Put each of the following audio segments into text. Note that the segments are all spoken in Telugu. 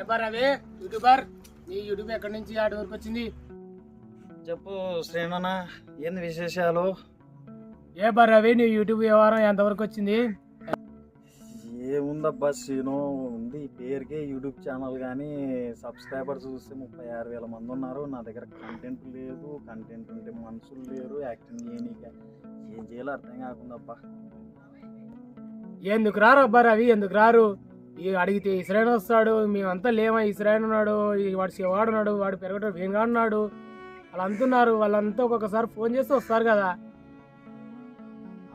అవి యూట్యూబర్ నీ యూట్యూబ్ ఎక్కడి నుంచి ఆడి వరకు వచ్చింది? చెప్పు శ్రీనన్న ఏంది విశేషాలు? ఏ బార్ అవి నీ యూట్యూబ్ వ్యవహారం ఎంతవరకు వచ్చింది? ఏముందబ్బా శ్రీను ఉంది పేరుకే యూట్యూబ్ ఛానల్ కానీ సబ్స్క్రైబర్స్ చూస్తే ముప్పై ఆరు వేల మంది ఉన్నారు. నా దగ్గర కంటెంట్ లేదు కంటెంట్ ఉంటే మనుషులు లేరు యాక్టింగ్ చేయనీక ఏం చేయాలో అర్థం కాకుందబ్బా. ఎందుకు రారు అబ్బారు అవి ఎందుకు రారు? ఈ అడిగితే ఇస్రాయల్ వస్తాడు మేమంతా లేమా ఇస్రాయల్ ఉన్నాడు వాడు శివాడు ఉన్నాడు వాడు పెరగడం వేంగాడున్నాడు వాళ్ళు అంటున్నారు వాళ్ళంతా ఒక్కొక్కసారి ఫోన్ చేస్తే వస్తారు కదా.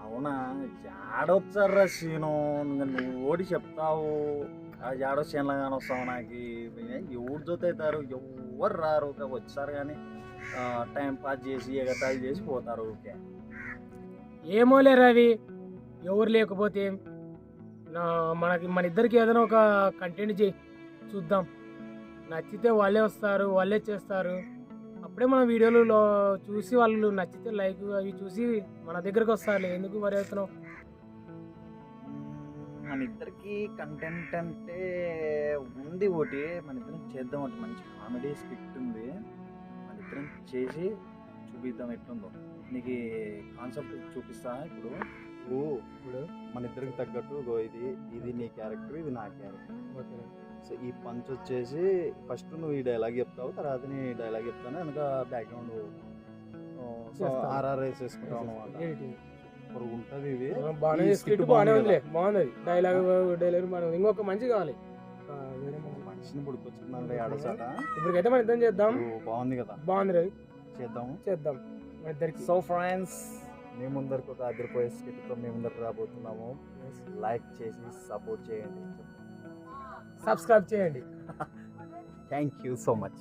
అవునా? జాడొచ్చారా నువ్వు ఓడి చెప్తావు. ఆ జాడో కానీ వస్తావు నాకు. ఎవరు జొత అవుతారు ఎవరు రారు వచ్చారు కానీ టైం పాస్ చేసి ఎగతాళి చేసి పోతారు ఊరికే. ఏమోలే రవి ఎవరు లేకపోతే మనకి మన ఇద్దరికి ఏదైనా ఒక కంటెంట్ చేయి చూద్దాం. నచ్చితే వాళ్ళే వస్తారు వాళ్ళే చేస్తారు. అప్పుడే మన వీడియోలులో చూసి వాళ్ళు నచ్చితే లైక్ అవి చూసి మన దగ్గరకు వస్తారు. ఎందుకు మరి అవుతున్నావు? మన ఇద్దరికి కంటెంట్ అంటే ఉంది ఒకటి మన ఇద్దరం చేద్దాం ఒకటి. మంచి కామెడీ స్క్రిప్ట్ ఉంది. మన ఇద్దరం చేసి చూపిద్దాం ఎట్లుందో. నీకు కాన్సెప్ట్ చూపిస్తా ఇప్పుడు. ఓ ఇప్పుడు మన ఇద్దరికి తగ్గట్టు ఇది ఇది నీ క్యారెక్టర్ ఇది నా క్యారెక్టర్ సో ఈ పంచ్ వచ్చేసి ఫస్ట్ నువ్వు ఈ డైలాగ్ చెప్తావు తర్వాత నీ డైలాగ్ చెప్తాను వెనక బ్యాక్గ్రౌండ్ చేస్తాను. ఆర్ఆర్ వేసేసుకుంటావు అనమాట సూపర్ ఉంటుంది ఇది. బాగానే script బాగానే బాగుంది డైలాగ్ డైలాగ్ ఉంది. ఇంకొక మంచి కావాలి. మనిషిని పుడుకొచ్చుకున్నాను ఏడసాట ఇప్పటికైతే మన ఇద్దరం చేద్దాం. బాగుంది కదా. బాగుంది రవి చేద్దాము. చేద్దాం. మన ఇద్దరికి. సో ఫ్రెండ్స్ మీ ముందరికి ఒక అదిరిపోయే స్కిట్తో మీ ముందరికి రాబోతున్నాము. లైక్ చేసి సపోర్ట్ చేయండి. సబ్స్క్రైబ్ చేయండి. Thank you so much